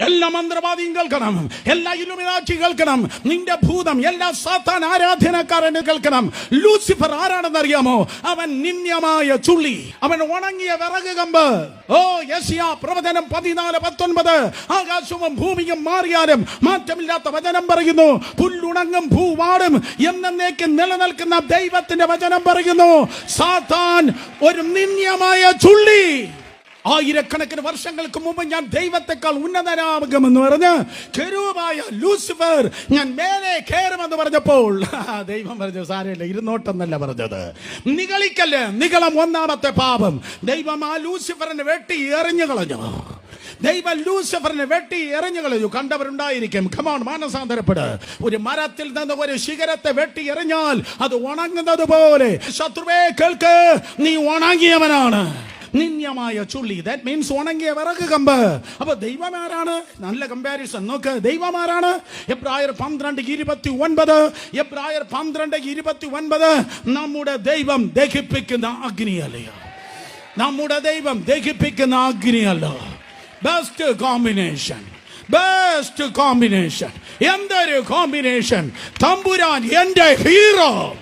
എല്ലാ മന്ത്രവാദിയും കേൾക്കണം. എല്ലാ ഇലുമിനാച്ചി കേൾക്കണം. നിന്റെ ഭൂതം എല്ലാ സാത്താൻ ആരാധനക്കാരന് കേൾക്കണം. ലൂസിഫർ ആരാണെന്ന് അറിയാമോ അവൻ നിന്യമായ ചുള്ളി. അവൻ ഉണങ്ങിയ വിറക് കമ്പ്. ഓ യസിയ പ്രവചനം പതിനാല് പത്തൊൻപത്. ആകാശവും ഭൂമിയും മാറിയാലും മാറ്റമില്ലാത്ത വചനം പറയുന്നു. പുല്ലുണങ്ങും ഭൂവാടും എന്നേക്ക് നിലനിൽക്കുന്ന ദൈവത്തിന്റെ വചനം പറയുന്നു. സാത്താൻ ഒരു നിന്യമായ ചുള്ളി. ആയിരക്കണക്കിന് വർഷങ്ങൾക്ക് മുമ്പ് ഞാൻ ദൈവത്തെക്കാൾ ഉന്നതനാകുമെന്ന് പറഞ്ഞ് കെരൂപായ ലൂസിഫർ ഞാൻ മേലെ കയറുമെന്ന് പറഞ്ഞപ്പോൾ ദൈവം പറഞ്ഞു സാരമില്ല ഇരുന്നോട്ടെന്നല്ല പറഞ്ഞത്. നികളിക്കല്ല നികളം ഒന്നാമത്തെ പാപം. ദൈവം ആ ലൂസിഫറിനെ വെട്ടി എറിഞ്ഞു കളഞ്ഞു. ദൈവം ലൂസിഫറിനെ വെട്ടി എറിഞ്ഞു കളഞ്ഞു. കണ്ടവരുണ്ടായിരിക്കും. കമോൺ മാനസാന്തരപ്പെട്. ഒരു മരത്തിൽ നിന്ന് ഒരു ശിഖരത്തെ വെട്ടി എറിഞ്ഞാൽ അത് ഉണങ്ങുന്നത് പോലെ. ശത്രുവേ കേൾക്ക് നീ ഉണങ്ങിയവനാണ്. നിന്യമായ ചുള്ളി. ദാറ്റ് മീൻസ് ഉണങ്ങിയ വിറക് കമ്പ്. അപ്പൊ ദൈവമാരാണ്? നല്ല കമ്പാരിസൺ നോക്ക് ദൈവമാരാണ്? എബ്രായർ പന്ത്രണ്ട് ഇരുപത്തി ഒൻപത് എബ്രായർ പന്ത്രണ്ട് ഇരുപത്തി ഒൻപത് നമ്മുടെ ദൈവം ദഹിപ്പിക്കുന്ന അഗ്നിയല്ലയോ നമ്മുടെ ദൈവം ദഹിപ്പിക്കുന്ന അഗ്നിയല്ല? ബെസ്റ്റ് കോമ്പിനേഷൻ ബെസ്റ്റ് കോമ്പിനേഷൻ എന്തൊരു കോമ്പിനേഷൻ തമ്പുരാൻ എന്റെ ഹീറോ